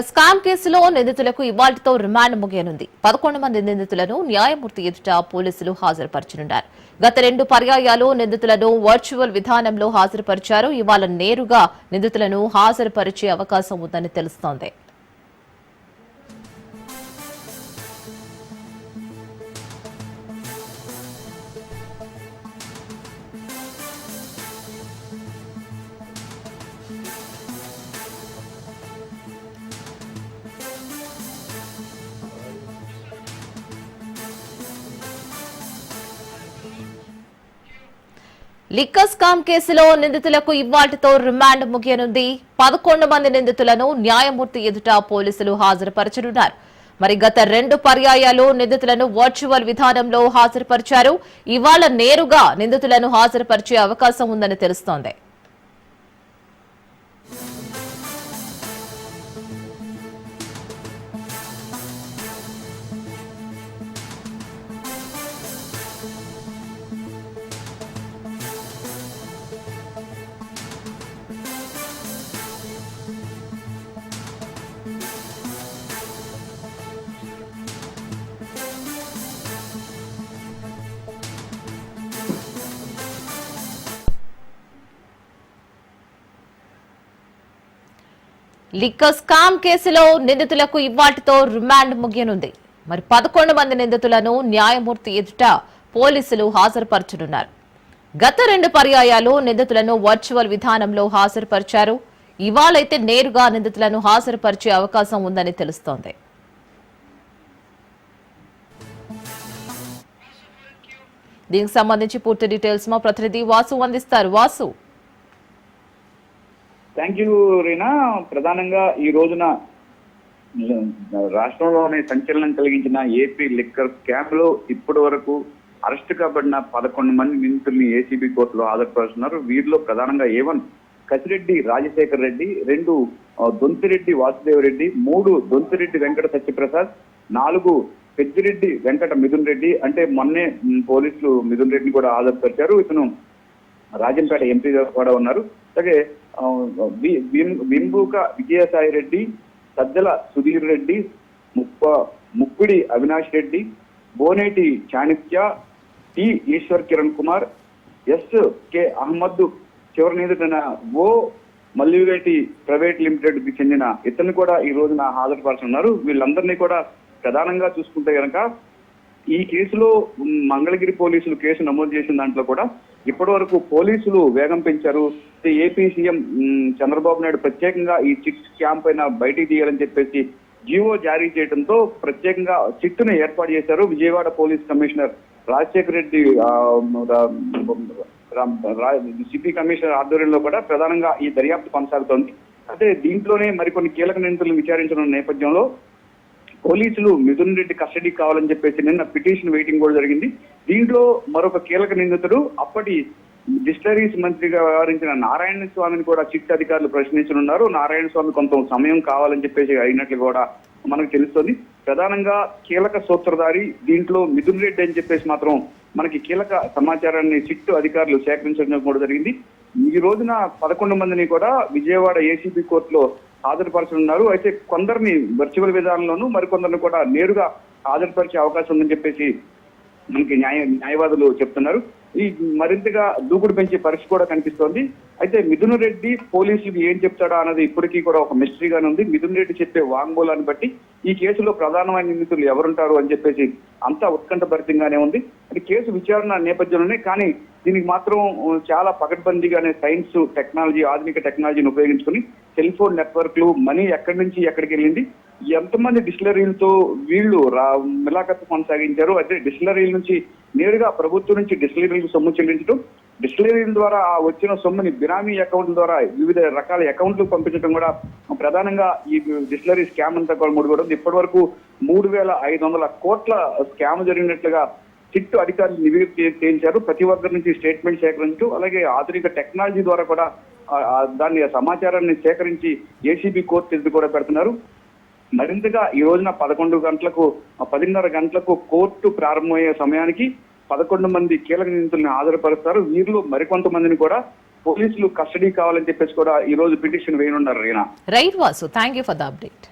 Scam కేసులో నిందితులకు ఇవాళ్ళతో remand ముగియనుంది. పదకొండు మంది నిందితులను న్యాయమూర్తి ఎదుట పోలీసులు హాజరుపరచనున్నారు. గత రెండు పర్యాయాలు నిందితులను వర్చువల్ విధానంలో హాజరుపరిచారు. ఇవాళ నేరుగా నిందితులను హాజరుపరిచే అవకాశం ఉందని తెలుస్తోంది. లిక్కర్ స్కామ్ కేసులో నిందితులకు ఇవాళ్టితో రిమాండ్ ముగియనుంది. పదకొండు మంది నిందితులను న్యాయమూర్తి ఎదుట పోలీసులు హాజరుపరచనున్నారు. మరి గత రెండు పర్యాయాలు నిందితులను వర్చువల్ విధానంలో హాజరుపరిచారు. ఇవాళ నేరుగా నిందితులను హాజరుపరిచే అవకాశం ఉందని తెలుస్తోంది. లిక్కర్ స్కామ్ కేసులో నిందితులకు ఇవాటితో రిమాండ్ ముగియనుంది. మరి పదకొండు మంది నిందితులను న్యాయమూర్తి ఎదుట పోలీసులు హాజరుపరచనున్నారు. గత రెండు పర్యాయాలు నిందితులను వర్చువల్ విధానంలో హాజరుపరిచారు. ఇవాళైతే నేరుగా నిందితులను హాజరుపరిచే అవకాశం ఉందని తెలుస్తోంది. దీనికి సంబంధించి పూర్తి డీటెయిల్స్ మా ప్రతినిధి వాసు అందిస్తారు. Vasu thank you Reena. ప్రధానంగా ఈ రోజున రాష్ట్రంలోనే సంచలనం కలిగించిన ఏపీ లిక్కర్ స్కామ్లో ఇప్పటి వరకు అరెస్ట్ కాబడిన పదకొండు మంది నిందితుల్ని ఏసీబీ కోర్టులో హాజరుపరుస్తున్నారు. వీరిలో ప్రధానంగా ఏవన్ కసిరెడ్డి రాజశేఖర్ రెడ్డి రెండు దొంతిరెడ్డి వాసుదేవ్ రెడ్డి మూడు దొంతిరెడ్డి వెంకట సత్యప్రసాద్ నాలుగు పెద్దిరెడ్డి వెంకట మిథున్ రెడ్డి. అంటే మొన్నే పోలీసులు మిథున్ రెడ్డిని కూడా హాజరుపరిచారు. ఇతను రాజంపేట ఎంపీగా కూడా ఉన్నారు. అలాగే వింబూక Vijayasai Reddy సద్దెల Sudheer Reddy Muppa ముక్కుడి Avinash Reddy Boneti Chanakya T Eshwar Kiran Kumar S K Ahmed చివరి నిధుడైన ఓ మల్లివేటి ప్రైవేట్ లిమిటెడ్కి చెందిన ఇతన్ని కూడా ఈ రోజున హాజరుపరుచున్నారు వీళ్ళందరినీ కూడా ప్రధానంగా చూసుకుంటే కనుక ఈ కేసులో మంగళగిరి పోలీసులు కేసు నమోదు చేసిన దాంట్లో కూడా ఇప్పటి వరకు పోలీసులు వేగం పెంచారు. ఏపీ సీఎం చంద్రబాబు నాయుడు ప్రత్యేకంగా ఈ చిట్ క్యాంప్ పైన బయటికి తీయాలని చెప్పేసి జీవో జారీ చేయడంతో ప్రత్యేకంగా చిట్టును ఏర్పాటు చేశారు Vijayawada police commissioner Rajasekhara Reddy CP commissioner ఆధ్వర్యంలో కూడా ప్రధానంగా ఈ దర్యాప్తు కొనసాగుతోంది. అయితే దీంట్లోనే మరికొన్ని కీలక నిందితులను విచారించడం నేపథ్యంలో పోలీసులు మిథున్ రెడ్డి కస్టడీ కావాలని చెప్పేసి నిన్న పిటిషన్ వెయిటింగ్ కూడా జరిగింది. దీంట్లో మరొక కీలక నిందితుడు అప్పటి డిస్టరీస్ మంత్రిగా వ్యవహరించిన నారాయణ స్వామిని కూడా చిట్ అధికారులు ప్రశ్నించనున్నారు. నారాయణ స్వామి కొంత సమయం కావాలని చెప్పేసి అయినట్లు కూడా మనకు తెలుస్తుంది. ప్రధానంగా కీలక సూత్రధారి దీంట్లో మిథున్ రెడ్డి అని చెప్పేసి మాత్రం మనకి కీలక సమాచారాన్ని చిట్టు అధికారులు సేకరించడం కూడా జరిగింది. ఈ రోజున పదకొండు మందిని కూడా విజయవాడ ఏసీబీ కోర్టులో హాజరుపరచనున్నారు. అయితే కొందరిని వర్చువల్ విధానంలోనూ మరికొందరిని కూడా నేరుగా హాజరుపరిచే అవకాశం ఉందని చెప్పేసి మనకి న్యాయ న్యాయవాదులు చెప్తున్నారు. ఈ మరింతగా దూకుడు పెంచే పరిస్థితి కూడా కనిపిస్తోంది. అయితే మిథున్ రెడ్డి పోలీసులకు ఏం చెప్తాడా అన్నది ఇప్పటికీ కూడా ఒక మిస్టరీగానే ఉంది. మిథున్ రెడ్డి చెప్పే వాంగ్మూలాన్ని బట్టి ఈ కేసులో ప్రధానమైన నిందితులు ఎవరుంటారు అని చెప్పేసి అంతా ఉత్కంఠభరితంగానే ఉంది. అది కేసు విచారణ నేపథ్యంలోనే కానీ దీనికి మాత్రం చాలా పకడ్బందీగానే సైన్స్ టెక్నాలజీ ఆధునిక టెక్నాలజీని ఉపయోగించుకుని సెల్ ఫోన్ నెట్వర్క్లు మనీ ఎక్కడి నుంచి ఎక్కడికి వెళ్ళింది? ఎంతమంది డిస్టిలరీలతో వీళ్ళు రా మిలాఖత్ కొనసాగించారు? అయితే డిస్టిలరీల నుంచి నేరుగా ప్రభుత్వం నుంచి డిస్టిలరీలకు సొమ్ము చెల్లించడం డిస్టిలరీల ద్వారా ఆ వచ్చిన సొమ్ముని బినామీ అకౌంట్ల ద్వారా వివిధ రకాల అకౌంట్లు పంపించడం కూడా ప్రధానంగా ఈ డిస్టిలరీ స్కామ్ అంతా కూడా ఇప్పటి వరకు మూడు వేల ఐదు వందల కోట్ల స్కామ్ జరిగినట్లుగా చిట్టు అధికారులు నివేదిక చేయించారు ప్రతి ఒక్కరి నుంచి స్టేట్మెంట్ సేకరించు అలాగే ఆధునిక టెక్నాలజీ ద్వారా కూడా దాన్ని సమాచారాన్ని సేకరించి ఏసీబీ కోర్టు ఎదురు కూడా పెడుతున్నారు. మరింతగా ఈ రోజున పదకొండు గంటలకు పదిన్నర గంటలకు కోర్టు ప్రారంభమయ్యే సమయానికి పదకొండు మంది కీలక నిందితులను హాజరుపరుస్తారు. వీరిలో మరికొంతమందిని కూడా పోలీసులు కస్టడీ కావాలని చెప్పేసి కూడా ఈ రోజు petition వేయనున్నారు Reena right Vasu thank you for the update